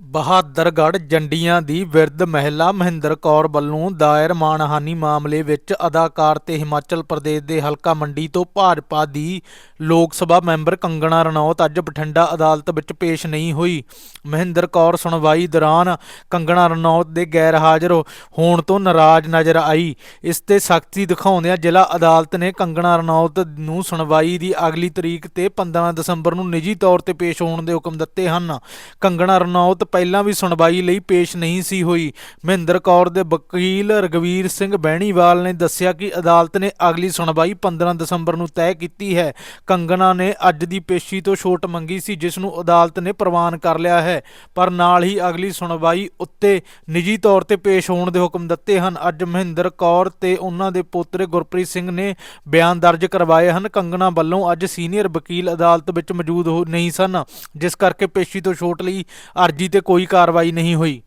ਬਹਾਦਰਗੜ੍ਹ ਜੰਡੀਆਂ ਦੀ ਵਿਰਧ ਮਹਿਲਾ ਮਹਿੰਦਰ ਕੌਰ ਵੱਲੋਂ ਦਾਇਰ ਮਾਣਹਾਨੀ ਮਾਮਲੇ ਵਿੱਚ ਅਦਾਕਾਰ ਤੇ ਹਿਮਾਚਲ ਪ੍ਰਦੇਸ਼ ਦੇ ਹਲਕਾ ਮੰਡੀ ਤੋਂ ਭਾਜਪਾ ਦੀ ਲੋਕ ਸਭਾ ਮੈਂਬਰ ਕੰਗਣਾ ਰਣੌਤ ਅੱਜ ਬਠਿੰਡਾ ਅਦਾਲਤ ਵਿੱਚ ਪੇਸ਼ ਨਹੀਂ ਹੋਈ। ਮਹਿੰਦਰ ਕੌਰ ਸੁਣਵਾਈ ਦੌਰਾਨ ਕੰਗਣਾ ਰਣੌਤ ਦੇ ਗੈਰ ਹਾਜ਼ਰ ਹੋਣ ਤੋਂ ਨਾਰਾਜ਼ ਨਜ਼ਰ ਆਈ। ਇਸ ਤੇ ਸਖਤੀ ਦਿਖਾਉਂਦਿਆਂ ਜ਼ਿਲ੍ਹਾ ਅਦਾਲਤ ਨੇ ਕੰਗਣਾ ਰਣੌਤ ਨੂੰ ਸੁਣਵਾਈ ਦੀ ਅਗਲੀ ਤਰੀਕ ਤੇ 15 ਦਸੰਬਰ ਨੂੰ ਨਿੱਜੀ ਤੌਰ ਤੇ ਪੇਸ਼ ਹੋਣ ਦੇ ਹੁਕਮ ਦਿੱਤੇ ਹਨ। ਕੰਗਣਾ ਰਣੌਤ ਪਹਿਲਾਂ ਵੀ ਸੁਣਵਾਈ ਲਈ ਪੇਸ਼ ਨਹੀਂ ਸੀ ਹੋਈ। ਮਹਿੰਦਰ ਕੌਰ ਦੇ ਵਕੀਲ ਰਗਵੀਰ ਸਿੰਘ ਬਹਿਣੀਵਾਲ ਨੇ ਦੱਸਿਆ ਕਿ ਅਦਾਲਤ ਨੇ ਅਗਲੀ ਸੁਣਵਾਈ 15 ਦਸੰਬਰ ਨੂੰ ਤੈਅ ਕੀਤੀ ਹੈ। ਕੰਗਣਾ ਨੇ ਅੱਜ ਦੀ ਪੇਸ਼ੀ ਤੋਂ ਛੋਟ ਮੰਗੀ ਸੀ, ਜਿਸ ਨੂੰ ਅਦਾਲਤ ਨੇ ਪ੍ਰਵਾਨ ਕਰ ਲਿਆ ਹੈ। ਪਰ ਨਾਲ ਹੀ ਅਗਲੀ ਸੁਣਵਾਈ ਉੱਤੇ ਨਿੱਜੀ ਤੌਰ ਤੇ ਪੇਸ਼ ਹੋਣ ਦੇ ਹੁਕਮ ਦਿੱਤੇ ਹਨ। ਅੱਜ ਮਹਿੰਦਰ ਕੌਰ ਤੇ ਉਹਨਾਂ ਦੇ ਪੋਤਰੇ ਗੁਰਪ੍ਰੀਤ ਸਿੰਘ ਨੇ ਬਿਆਨ ਦਰਜ ਕਰਵਾਏ ਹਨ। ਕੰਗਣਾ ਵੱਲੋਂ ਅੱਜ ਸੀਨੀਅਰ ਵਕੀਲ ਅਦਾਲਤ ਵਿੱਚ ਮੌਜੂਦ ਹੋ- ਨਹੀਂ ਸਨ, ਜਿਸ ਕਰਕੇ ਪੇਸ਼ੀ ਤੋਂ ਛੋਟ ਲਈ ਅਰਜੀ ਤੇ ਕੋਈ ਕਾਰਵਾਈ ਨਹੀਂ ਹੋਈ।